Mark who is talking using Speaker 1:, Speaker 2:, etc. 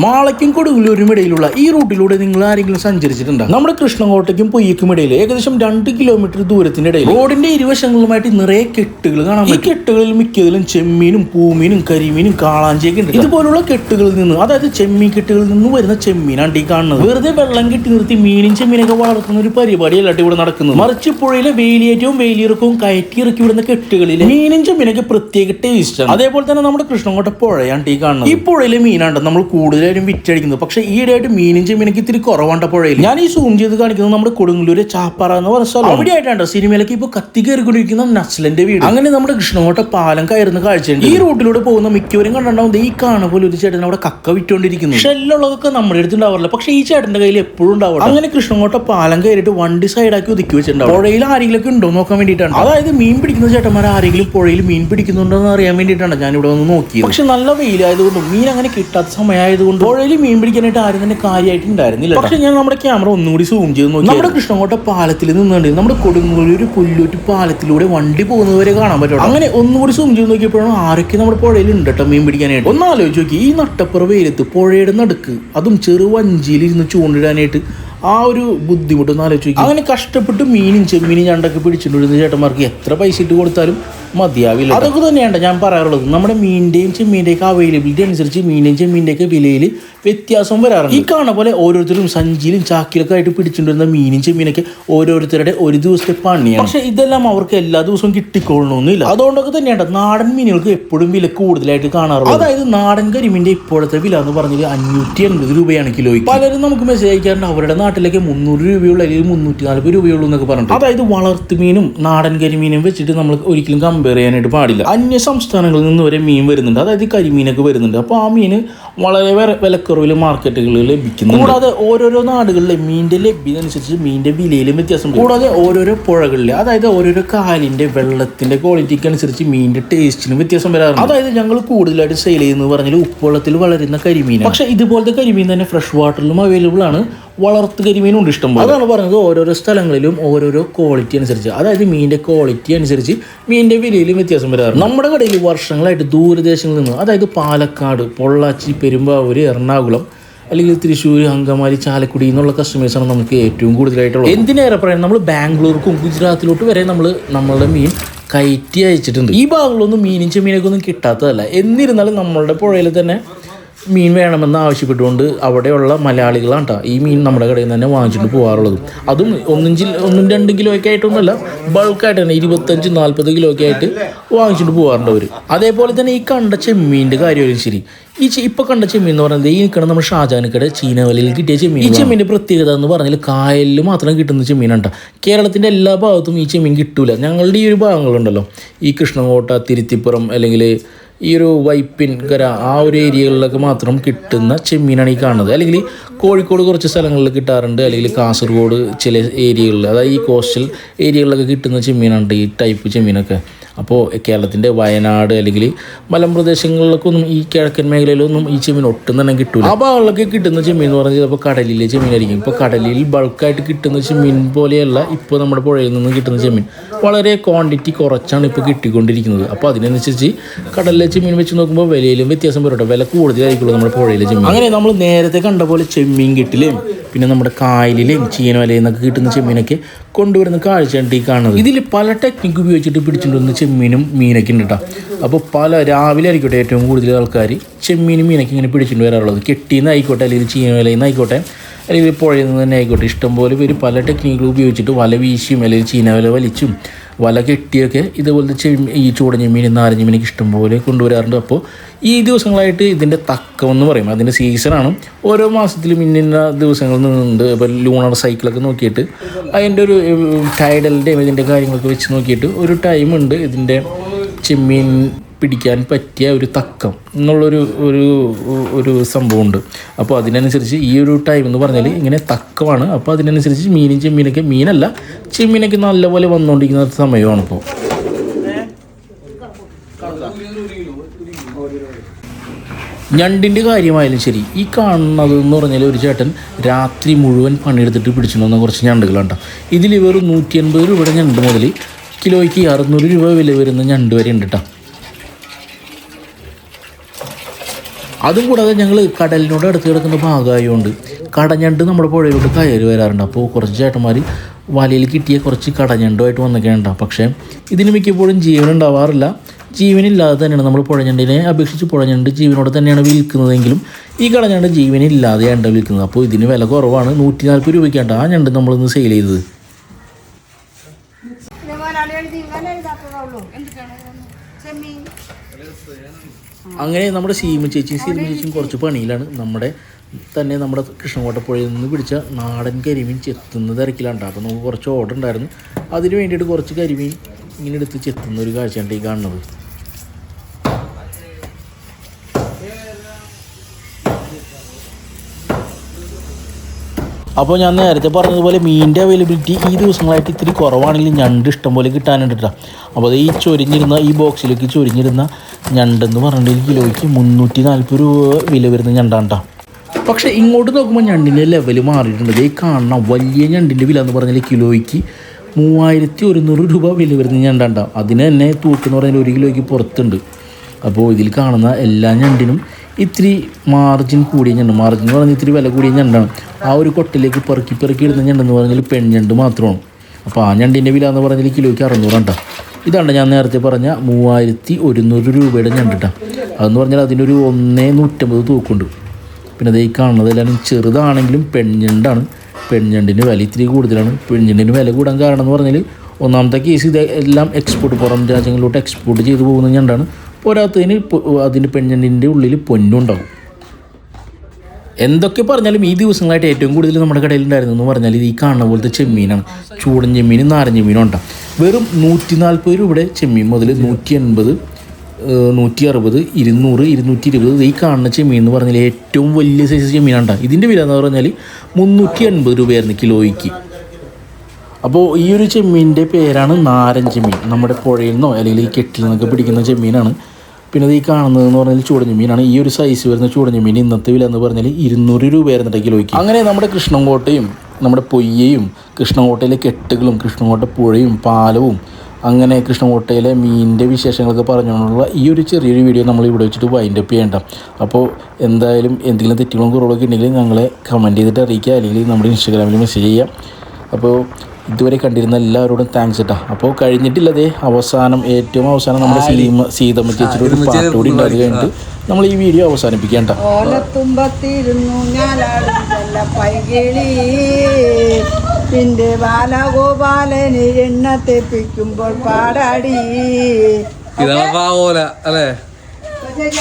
Speaker 1: മാളയ്ക്കും കൊടുങ്ങല്ലൂരും ഇടയിലുള്ള ഈ റൂട്ടിലൂടെ നിങ്ങൾ ആരെങ്കിലും സഞ്ചരിച്ചിട്ടുണ്ടോ? നമ്മുടെ കൃഷ്ണകോട്ടയ്ക്കും പൊയ്യക്കും ഇടയിൽ ഏകദേശം രണ്ട് കിലോമീറ്റർ ദൂരത്തിനിടയിൽ റോഡിന്റെ ഇരുവശങ്ങളുമായിട്ട് നിറയെ കെട്ടുകൾ കാണാം ഈ കെട്ടുകളിൽ മിക്കതിലും ചെമ്മീനും പൂമീനും കരിമീനും കാളാഞ്ചിയൊക്കെ ഉണ്ട് ഇതുപോലുള്ള കെട്ടുകളിൽ നിന്ന് അതായത് ചെമ്മീൻ കെട്ടുകളിൽ നിന്ന് വരുന്ന ചെമ്മീനാണ് ഈ കാണുന്നത്. വെറുതെ വെള്ളം കെട്ടി നിർത്തി മീനും ചെമ്മീനൊക്കെ വളർത്തുന്ന ഒരു പരിപാടിയല്ല ഇവിടെ നടക്കുന്നത്. മറിച്ച് പുഴയിലെ വേലിയേറ്റവും വേലിയിറക്കവും കയറ്റി ഇറക്കി വിടുന്ന കെട്ടുകളിൽ മീനും ചെമ്മീനൊക്കെ പ്രത്യേക ടേസ്റ്റ് ആണ്. അതേപോലെ തന്നെ നമ്മുടെ കൃഷ്ണകോട്ട പുഴയാണ് ഈ കാണുന്നത്. ഈ പുഴയിലെ മീനാണ് നമ്മൾ കൂടുതലായിട്ടും വിറ്റഴിക്കുന്നത് പക്ഷേ ഈയിടെയായിട്ട് മീനും ചെമ്മീനൊക്കെ ഇത്തിരി കുറവാണ്ട പുഴയിൽ ഞാൻ ഈ സൂം ചെയ്ത് കാണിക്കുന്നത് നമ്മുടെ കൊടുങ്ങല്ലൂര് ചാപ്പാറ എന്ന് പറഞ്ഞ സ്ഥലം അവിടെ ആയിട്ടാണ് സിനിമയിലേക്ക് ഇപ്പൊ കത്തി കയറിക്കൊണ്ടിരിക്കുന്ന നസ്ലന്റെ വീട്. അങ്ങനെ നമ്മുടെ കൃഷ്ണകോട്ട പാലം കയറുന്ന കാഴ്ചയുണ്ട്. ഈ റൂട്ടിലൂടെ പോകുന്ന മിക്കവരും കണ്ടുണ്ടാവും ഈ കാണ പോലെ ഒരു ചേട്ടൻ അവിടെ കക്ക വിറ്റോണ്ടിരിക്കുന്നു. ഷെല്ലുള്ളതൊക്കെ നമ്മുടെ അടുത്ത് ഉണ്ടാവാറില്ല. പക്ഷേ ഈ ചേട്ടന്റെ കയ്യിൽ എപ്പോഴും ഉണ്ടാവും അങ്ങനെ കൃഷ്ണകോട്ട പാലം കയറിയിട്ട് വണ്ടി സൈഡാക്കി ഒതുക്കി വെച്ചിട്ടുണ്ടാവും. പുഴയിൽ ആരെങ്കിലും ഉണ്ടോ നോക്കാൻ വേണ്ടിയിട്ടാണ്. അതായത് മീൻ പിടിക്കുന്ന ചേട്ടന്മാർ ആരെങ്കിലും പുഴയിൽ മീൻ പിടിക്കുന്നുണ്ടോ എന്ന് അറിയാൻ വേണ്ടിയിട്ടാണ് ഞാൻ ഇവിടെ വന്ന് നോക്കിയത്. പക്ഷെ നല്ല വെയിലായതുകൊണ്ടും മീൻ അങ്ങനെ കിട്ടാത്ത സമയമായതുകൊണ്ട് പുഴയിൽ മീൻ പിടിക്കാനായിട്ട് ആരും തന്നെ കാര്യമായിട്ടുണ്ടായിരുന്നില്ല പക്ഷെ ഞാൻ നമ്മുടെ ക്യാമറ ഒന്നുകൂടി സൂം ചെയ്ത് നോക്കി നമ്മുടെ കൃഷ്ണകോട്ട പാലത്തിൽ നിന്നുണ്ട്. നമ്മുടെ കൊടുങ്ങല്ലൂർ പുല്ലൂറ്റ് പാലത്തിലൂടെ വണ്ടി പോകുന്നവരെ കാണാൻ പറ്റും അങ്ങനെ ഒന്നുകൂടി സൂം ചെയ്ത് നോക്കിയപ്പോഴാണ് ആരൊക്കെ നമ്മുടെ പുഴയിൽ ഉണ്ട് കേട്ടോ മീൻ പിടിക്കാനായിട്ട്. ഒന്ന് ആലോചിച്ച് നോക്കി. ഈ നട്ടപ്പുറ വെയിലത്ത് പുഴയുടെ നടുക്ക് അതും ചെറു വഞ്ചിയിൽ ഇരുന്ന് ചൂണ്ടിടാനായിട്ട് ആ ഒരു ബുദ്ധിമുട്ടൊന്ന് ആലോചിച്ച് അങ്ങനെ കഷ്ടപ്പെട്ട് മീനും ചെമ്മീനും ഞണ്ടൊക്കെ പിടിച്ചിട്ടുണ്ടിരുന്ന ചേട്ടന്മാർക്ക്. എത്ര പൈസ ഇട്ട് കൊടുത്താലും മതിയാവില്ല അതൊക്കെ തന്നെയാണ് ഞാൻ പറയാറുള്ളത്. നമ്മുടെ മീനിന്റെയും ചെമ്മീന്റെയൊക്കെ അവൈലബിലിറ്റി അനുസരിച്ച് മീനിന്റെയും ചെമ്മീന്റെയൊക്കെ വിലയിൽ വ്യത്യാസം വരാറുണ്ട്. ഈ കാണുന്ന പോലെ ഓരോരുത്തരും സഞ്ചിയിലും ചാക്കിലൊക്കെ ആയിട്ട് പിടിച്ചുകൊണ്ടിരുന്ന മീനും ചെമ്മീനൊക്കെ ഓരോരുത്തരുടെ ഒരു ദിവസത്തെ പണിയാണ്. പക്ഷേ ഇതെല്ലാം അവർക്ക് എല്ലാ ദിവസവും കിട്ടിക്കൊള്ളണമെന്നില്ല അതുകൊണ്ടൊക്കെ തന്നെയാണ് നാടൻ മീനുകൾക്ക് എപ്പോഴും വില കൂടുതലായിട്ട് കാണാറുള്ളത്. അതായത് നാടൻ കരിമീന്റെ ഇപ്പോഴത്തെ വില എന്ന് പറഞ്ഞാൽ അഞ്ഞൂറ്റി എൺപത് രൂപയാണ് കിലോയ്ക്ക്. പലരും നമുക്ക് മെസ്സേജ് അയക്കാറുണ്ട്. അവരുടെ നാട്ടിലൊക്കെ മുന്നൂറ് രൂപയുള്ള അല്ലെങ്കിൽ മുന്നൂറ്റി നാൽപ്പത് രൂപയുള്ളൂ എന്നൊക്കെ പറഞ്ഞിട്ട്. അതായത് വളർത്തു മീനും നാടൻ കരിമീനും വെച്ചിട്ട് നമ്മൾ ഒരിക്കലും കമ്പയർ ചെയ്യാനായിട്ട് പാടില്ല. അന്യ സംസ്ഥാനങ്ങളിൽ നിന്ന് വരെ മീൻ വരുന്നുണ്ട്. അതായത് കരിമീനൊക്കെ വരുന്നുണ്ട്. അപ്പോൾ ആ മീൻ വളരെ വില- വിലക്കുറവിൽ മാർക്കറ്റുകളിൽ ലഭിക്കുന്നു കൂടാതെ ഓരോരോ നാടുകളിലെ മീനിന്റെ ലഭ്യത അനുസരിച്ച് മീന്റെ വിലയിലും വ്യത്യാസം. കൂടാതെ ഓരോരോ പുഴകളിലെ അതായത് ഓരോരോ കാലിന്റെ വെള്ളത്തിന്റെ ക്വാളിറ്റിക്ക് അനുസരിച്ച് മീന്റെ ടേസ്റ്റിനും വ്യത്യാസം വരാറുണ്ട്. അതായത് ഞങ്ങൾ കൂടുതലായിട്ട് സെയിൽ ചെയ്യുന്നത് പറഞ്ഞാൽ ഉപ്പുവെള്ളത്തിൽ വളരുന്ന കരിമീൻ പക്ഷേ ഇതുപോലത്തെ കരിമീൻ തന്നെ ഫ്രഷ് വാട്ടറിലും അവൈലബിൾ ആണ്. വളർത്ത് കരിമീനുണ്ട് ഇഷ്ടം പോലെ. അതാണ് പറഞ്ഞത് ഓരോരോ സ്ഥലങ്ങളിലും ഓരോരോ ക്വാളിറ്റി അനുസരിച്ച്. അതായത് മീനിന്റെ ക്വാളിറ്റി അനുസരിച്ച് മീനിന്റെ വിലയിലും വ്യത്യാസം വരാറുണ്ട്. നമ്മുടെ കടയിൽ വർഷങ്ങളായിട്ട് ദൂരദേശങ്ങളിൽ നിന്ന് അതായത് പാലക്കാട് പൊള്ളാച്ചി പെരുമ്പാവൂര് എറണാകുളം അല്ലെങ്കിൽ തൃശ്ശൂർ അങ്കമാലി ചാലക്കുടി എന്നുള്ള കസ്റ്റമേഴ്സാണ് നമുക്ക് ഏറ്റവും കൂടുതലായിട്ടുള്ളത്. എന്തിനേറെ പറയാൻ നമ്മൾ ബാംഗ്ലൂർക്കും ഗുജറാത്തിലോട്ട് വരെ നമ്മൾ നമ്മളുടെ മീൻ കയറ്റി അയച്ചിട്ടുണ്ട്. ഈ ഭാഗങ്ങളൊന്നും മീനും ചെമ്മീനൊക്കെ ഒന്നും കിട്ടാത്തതല്ല. എന്നിരുന്നാലും നമ്മളുടെ പുഴയിൽ തന്നെ മീൻ വേണമെന്ന് ആവശ്യപ്പെട്ടുകൊണ്ട് അവിടെയുള്ള മലയാളികളാണ് ട്ടോ ഈ മീൻ നമ്മുടെ കടയിൽ നിന്ന് തന്നെ വാങ്ങിച്ചിട്ട് പോകാറുള്ളത് അതും ഒന്നും ജില്ല ഒന്നും രണ്ടും കിലോ ഒക്കെ ആയിട്ടൊന്നുമല്ല ബൾക്കായിട്ട് തന്നെ ഇരുപത്തഞ്ച് നാൽപ്പത് കിലോ ഒക്കെ ആയിട്ട് വാങ്ങിച്ചിട്ട് പോകാറുണ്ട് അവർ അതേപോലെ തന്നെ ഈ കണ്ട ചെമ്മീന്റെ കാര്യമായാലും ശരി. ഈ ചെ- ഇപ്പൊ കണ്ട ചെമ്മീൻ എന്ന് പറയുന്നത് ഈ നിൽക്കുന്ന നമ്മുടെ ഷാജാനക്കട ചീനവലയിൽ കിട്ടിയ ചെമ്മീൻ ഈ ചെമ്മീന്റെ പ്രത്യേകത എന്ന് പറഞ്ഞാൽ കായലിൽ മാത്രം കിട്ടുന്ന ചെമ്മീനാണ് ട്ടോ. കേരളത്തിന്റെ എല്ലാ ഭാഗത്തും ഈ ചെമ്മീൻ കിട്ടൂല. ഞങ്ങളുടെ ഈ ഒരു ഭാഗങ്ങളുണ്ടല്ലോ. ഈ കൃഷ്ണകോട്ട തിരുത്തിപ്പുറം അല്ലെങ്കിൽ ഈ ഒരു വൈപ്പിൻ കര ആ ഒരു ഏരിയകളിലൊക്കെ മാത്രം കിട്ടുന്ന ചെമ്മീനാണ് ഈ കാണുന്നത്. അല്ലെങ്കിൽ കോഴിക്കോട് കുറച്ച് സ്ഥലങ്ങളിൽ കിട്ടാറുണ്ട്. അല്ലെങ്കിൽ കാസർഗോഡ് ചില ഏരിയകളിൽ അതായത് ഈ കോസ്റ്റൽ ഏരിയകളിലൊക്കെ കിട്ടുന്ന ചെമ്മീനാണ് ഈ ടൈപ്പ് ചെമ്മീനൊക്കെ. അപ്പോൾ കേരളത്തിന്റെ വയനാട് അല്ലെങ്കിൽ മലമ്പ്രദേശങ്ങളിലൊക്കെ ഒന്നും ഈ കിഴക്കൻ മേഖലയിലൊന്നും ഈ ചെമ്മീൻ ഒട്ടും തന്നെ കിട്ടില്ല ആ ഭാഗങ്ങളിലൊക്കെ കിട്ടുന്ന ചെമ്മീൻ എന്ന് പറഞ്ഞാൽ ചിലപ്പോൾ കടലിലെ ചെമ്മീനായിരിക്കും. ഇപ്പോൾ കടലിൽ ബൾക്കായിട്ട് കിട്ടുന്ന ചെമ്മീൻ പോലെയല്ല ഇപ്പോൾ നമ്മുടെ പുഴയിൽ നിന്ന് കിട്ടുന്ന ചെമ്മീൻ. വളരെ ക്വാണ്ടിറ്റി കുറച്ചാണ് ഇപ്പോൾ കിട്ടിക്കൊണ്ടിരിക്കുന്നത്. അപ്പോൾ അതിനനുസരിച്ച് കടലിലെ ചെമ്മീൻ വെച്ച് നോക്കുമ്പോൾ വിലയിലും വ്യത്യാസം വരട്ടെ. വില കൂടുതലായിരിക്കുള്ളൂ നമ്മുടെ പുഴയിലെ ചെമ്മീൻ. അങ്ങനെ നമ്മൾ നേരത്തെ കണ്ട പോലെ ചെമ്മീൻ കിട്ടിലേയും പിന്നെ നമ്മുടെ കായലിലെയും ചീനവലയിൽ നിന്നൊക്കെ കിട്ടുന്ന ചെമ്മീനൊക്കെ കൊണ്ടുവരുന്ന കാഴ്ചയാണ് ഈ കാണുന്നത്. ഇതിൽ പല ടെക്നിക്ക് ഉപയോഗിച്ചിട്ട് പിടിച്ചിട്ട് വന്ന ചെമ്മീനും മീനൊക്കെ ഉണ്ട് കേട്ടോ. അപ്പോൾ പല രാവിലെ ആയിക്കോട്ടെ ഏറ്റവും കൂടുതൽ ആൾക്കാർ ചെമ്മീനും മീനൊക്കെ ഇങ്ങനെ പിടിച്ചിട്ട് വരാറുള്ളത്. കെട്ടിയിൽ ആയിക്കോട്ടെ അല്ലെങ്കിൽ ചീനവലയിൽ നിന്ന് ആയിക്കോട്ടെ അല്ലെങ്കിൽ പുഴയിൽ നിന്ന് തന്നെ ആയിക്കോട്ടെ. ഇഷ്ടംപോലെ പേര് പല ടെക്നിക്കുകൾ ഉപയോഗിച്ചിട്ട് വല വീശിയും അല്ലെങ്കിൽ ചീന വല വലിച്ചും വല കെട്ടിയൊക്കെ ഇതുപോലത്തെ ചെമ്മീൻ ഈ ചൂടഞ്ഞ മീൻ നാരഞ്ഞ മീനൊക്കെ ഇഷ്ടംപോലെ കൊണ്ടുവരാറുണ്ട്. അപ്പോൾ ഈ ദിവസങ്ങളായിട്ട് ഇതിന്റെ തക്കം എന്ന് പറയും അതിന്റെ സീസണാണ് ഓരോ മാസത്തിലും ഇന്ന ദിവസങ്ങൾ നിന്നുണ്ട് ഇപ്പോൾ ലൂണർ സൈക്കിളൊക്കെ നോക്കിയിട്ട് അതിന്റെ ഒരു ടൈഡലിന്റെയും ഇതിന്റെ കാര്യങ്ങളൊക്കെ വെച്ച് നോക്കിയിട്ട് ഒരു ടൈമുണ്ട് ഇതിന്റെ ചെമ്മീൻ പിടിക്കാൻ പറ്റിയ ഒരു തക്കം എന്നുള്ളൊരു ഒരു ഒരു സംഭവമുണ്ട്. അപ്പോൾ അതിനനുസരിച്ച് ഈ ഒരു ടൈം എന്ന് പറഞ്ഞാൽ ഇങ്ങനെ തക്കമാണ്. അപ്പോൾ അതിനനുസരിച്ച് മീനും ചെമ്മീനൊക്കെ മീനല്ല ചെമ്മീനൊക്കെ നല്ലപോലെ വന്നുകൊണ്ടിരിക്കുന്ന സമയമാണ് ഇപ്പോൾ. ഞണ്ടിന്റെ കാര്യമായാലും ശരി ഈ കാണുന്നത് എന്ന് പറഞ്ഞാൽ ഒരു ചേട്ടൻ രാത്രി മുഴുവൻ പണിയെടുത്തിട്ട് പിടിച്ചിട്ടുണ്ടെന്ന കുറച്ച് ഞണ്ടുകളുണ്ട് ഇതിൽ ഇവർ നൂറ്റി അൻപത് രൂപയുടെ ഞണ്ട് മുതൽ കിലോയ്ക്ക് അറുന്നൂറ് രൂപ വില വരുന്ന ഞണ്ട് വരെ ഉണ്ട് കേട്ടോ. അതും കൂടാതെ ഞങ്ങൾ കടലിനോട് അടുത്ത് കിടക്കുന്ന ഭാഗമായതുകൊണ്ട് കടഞ്ഞണ്ട് നമ്മുടെ പുഴയിലോട്ട് കയറി വരാറുണ്ട്. അപ്പോൾ കുറച്ച് ചേട്ടന്മാർ വലയിൽ കിട്ടിയ കുറച്ച് കടഞ്ഞണ്ടുമായിട്ട് വന്നൊക്കെയുണ്ട്. പക്ഷേ ഇതിന് മിക്കപ്പോഴും ജീവൻ ഉണ്ടാവാറില്ല. ജീവനില്ലാതെ തന്നെയാണ് നമ്മൾ പുഴഞ്ഞണ്ടിനെ അപേക്ഷിച്ച് പുഴഞ്ഞണ്ട് ജീവനോട് തന്നെയാണ് വിൽക്കുന്നതെങ്കിലും ഈ കടഞ്ഞണ്ട് ജീവനില്ലാതെയാണ് വിൽക്കുന്നത്. അപ്പോൾ ഇതിന് വില കുറവാണ്. നൂറ്റി നാൽപ്പത് രൂപയ്ക്കാണ്ട് ആ ഞണ്ട് നമ്മളിന്ന് സെയിൽ ചെയ്തത്
Speaker 2: പിന്നെ മലയാളി എഴുതി ഇങ്ങനെ എഴുതാത്തതുള്ളൂ ചെമ്മീൻ
Speaker 1: അങ്ങനെ നമ്മുടെ സീമ ചേച്ചി സീമ ചേച്ചിയും കുറച്ച് പണിയിലാണ്. നമ്മുടെ തന്നെ നമ്മുടെ കൃഷ്ണകോട്ട പുഴയിൽ നിന്ന് പിടിച്ച നാടൻ കരിമീൻ ചെത്തുന്ന തിരക്കിലാണ്. അപ്പോൾ നമുക്ക് കുറച്ച് ഓർഡർ ഉണ്ടായിരുന്നു. അതിന് വേണ്ടിയിട്ട് കുറച്ച് കരിമീൻ ഇങ്ങനെ എടുത്ത് ചെത്തുന്ന ഒരു കാഴ്ചയാണ് ഈ കാണുന്നത്. അപ്പോൾ ഞാൻ നേരത്തെ പറഞ്ഞതുപോലെ മീനിന്റെ അവൈലബിലിറ്റി ഈ ദിവസങ്ങളായിട്ട് ഇത്തിരി കുറവാണെങ്കിലും ഞണ്ട് ഇഷ്ടം പോലെ കിട്ടാനുണ്ട് കേട്ടോ അപ്പോൾ അത് ഈ ചൊരിഞ്ഞിരുന്ന ഈ ബോക്സിലേക്ക് ചൊരിഞ്ഞിരുന്ന ഞണ്ടെന്ന് പറഞ്ഞിട്ടുണ്ടെങ്കിൽ കിലോയ്ക്ക് മുന്നൂറ്റി നാൽപ്പത് രൂപ വില വരുന്ന ഞണ്ടാണ് കേട്ടോ പക്ഷേ ഇങ്ങോട്ട് നോക്കുമ്പോൾ ഞണ്ടിന്റെ ലെവൽ മാറിയിട്ടുണ്ട്. ഈ കാണണം വലിയ ഞണ്ടിന്റെ വില എന്ന് പറഞ്ഞാൽ കിലോയ്ക്ക് മൂവായിരത്തി ഒരുന്നൂറ് രൂപ വില വരുന്ന ഞണ്ടാണ്ടാവും അതിന് തന്നെ തൂക്കെന്ന് പറഞ്ഞാൽ ഒരു കിലോയ്ക്ക് പുറത്തുണ്ട്. അപ്പോൾ ഇതിൽ കാണുന്ന എല്ലാ ഞണ്ടിനും ഇത്തിരി മാർജിൻ കൂടിയ ഞണ്ട്. മാർജിൻ എന്ന് പറഞ്ഞാൽ ഇത്തിരി വില കൂടിയ ഞണ്ടാണ്. ആ ഒരു കൊട്ടിലേക്ക് പെറുക്കി പെറുക്കി ഇടുന്ന ഞണ്ടെന്ന് പറഞ്ഞാൽ പെൺഞണ്ട് മാത്രമാണ്. അപ്പോൾ ആ ഞണ്ടിന്റെ വില എന്ന് പറഞ്ഞാൽ കിലോയ്ക്ക് അറുന്നൂറാണ് കേട്ടോ ഇതാണ് ഞാൻ നേരത്തെ പറഞ്ഞ മൂവായിരത്തി ഒരുന്നൂറ് രൂപയുടെ ഞണ്ടിട്ടാ അതെന്ന് പറഞ്ഞാൽ അതിനൊരു ഒന്നേ നൂറ്റമ്പത് തൂക്കുണ്ട്. പിന്നെ അത് ഈ കാണുന്നത് എല്ലാം ചെറുതാണെങ്കിലും പെൺഞണ്ടാണ് പെൺഞണ്ടിന് വില ഇത്തിരി കൂടുതലാണ്. പെൺഞണ്ടിന് വില കൂടാൻ കാരണം എന്ന് പറഞ്ഞാൽ ഒന്നാമത്തെ കേസ് ഇത് എല്ലാം എക്സ്പോർട്ട് പുറം രാജ്യങ്ങളിലോട്ട് എക്സ്പോർട്ട് ചെയ്തു പോകുന്ന ഞണ്ടാണ്. പോരാത്തതിന് അതിന് പെണ്ണിന്റെ ഉള്ളിൽ പൊന്നുണ്ടാവും. എന്തൊക്കെ പറഞ്ഞാലും ഈ ദിവസങ്ങളായിട്ട് ഏറ്റവും കൂടുതൽ നമ്മുടെ കടയിൽ ഉണ്ടായിരുന്നു എന്ന് പറഞ്ഞാൽ ഇത് ഈ കാണുന്ന പോലത്തെ ചെമ്മീനാണ്. ചൂടൻ ചെമ്മീനും നാരൻ ചെമ്മീനും ഉണ്ടാവും വെറും നൂറ്റി നാൽപ്പത് രൂപയുടെ ചെമ്മീൻ മുതൽ നൂറ്റി എൺപത് നൂറ്റി അറുപത് ഇരുന്നൂറ് ഇരുന്നൂറ്റി ഇരുപത് ഈ കാണുന്ന ചെമ്മീൻ എന്ന് പറഞ്ഞാൽ ഏറ്റവും വലിയ സൈസ് ചെമ്മീനാണ് ഇതിന്റെ വില എന്ന് പറഞ്ഞാൽ മുന്നൂറ്റി എൺപത് രൂപയായിരുന്നു കിലോയ്ക്ക്. അപ്പോൾ ഈ ഒരു ചെമ്മീന്റെ പേരാണ് നാരൻ ചെമ്മീൻ. നമ്മുടെ പുഴയിൽ നിന്നോ അല്ലെങ്കിൽ ഈ കെട്ടിൽ നിന്നൊക്കെ പിടിക്കുന്ന ചെമ്മീനാണ് പിന്നെ ഇത് ഈ കാണുന്നത് എന്ന് പറഞ്ഞാൽ ചൂടഞ്ഞ മീനാണ്. ഈ ഒരു സൈസ് വരുന്ന ചൂടഞ്ഞ മീൻ ഇന്നത്തെ വില എന്ന് പറഞ്ഞാൽ ഇരുന്നൂറ് രൂപയായിരുന്നു കിലോയ്ക്ക് അങ്ങനെ നമ്മുടെ കൃഷ്ണൻകോട്ടയും നമ്മുടെ പൊയ്യയും കൃഷ്ണൻകോട്ടയിലെ കെട്ടുകളും കൃഷ്ണൻകോട്ട പുഴയും പാലവും അങ്ങനെ കൃഷ്ണൻകോട്ടയിലെ മീനിന്റെ വിശേഷങ്ങളൊക്കെ പറഞ്ഞുകൊണ്ടുള്ള ഈ ഒരു ചെറിയൊരു വീഡിയോ നമ്മൾ ഇവിടെ വെച്ചിട്ട് വൈൻഡ് അപ്പ് ചെയ്യേണ്ട. അപ്പോൾ എന്തായാലും എന്തെങ്കിലും തെറ്റുകളും കുറവുകളൊക്കെ ഉണ്ടെങ്കിൽ ഞങ്ങളെ കമന്റ് ചെയ്തിട്ട് അറിയിക്കുക. അല്ലെങ്കിൽ നമ്മുടെ ഇൻസ്റ്റാഗ്രാമിൽ മെസ്സേജ് ചെയ്യാം അപ്പോൾ ഇതുവരെ കണ്ടിരുന്ന എല്ലാവരോടും താങ്ക്സ് കേട്ടോ അപ്പോൾ കഴിഞ്ഞിട്ടില്ലതേ. അവസാനം ഏറ്റവും അവസാനം നമ്മുടെ സീമ സീതമ്മ ചേച്ചിയുടെ ഒരു പാട്ട് കൂടി ഉണ്ടാക്കി കഴിഞ്ഞിട്ട് നമ്മൾ ഈ വീഡിയോ അവസാനിപ്പിക്കാം കേട്ടോ
Speaker 2: ഓലത്തുമ്പത്തിരുന്നു ഞാലാടുന്ന പൈകിളി. പിന്നെ ബാലഗോപാലന് എണ്ണ തെപ്പിക്കുമ്പോൾ പാടാടി.
Speaker 3: അല്ലേ?
Speaker 2: ശരി.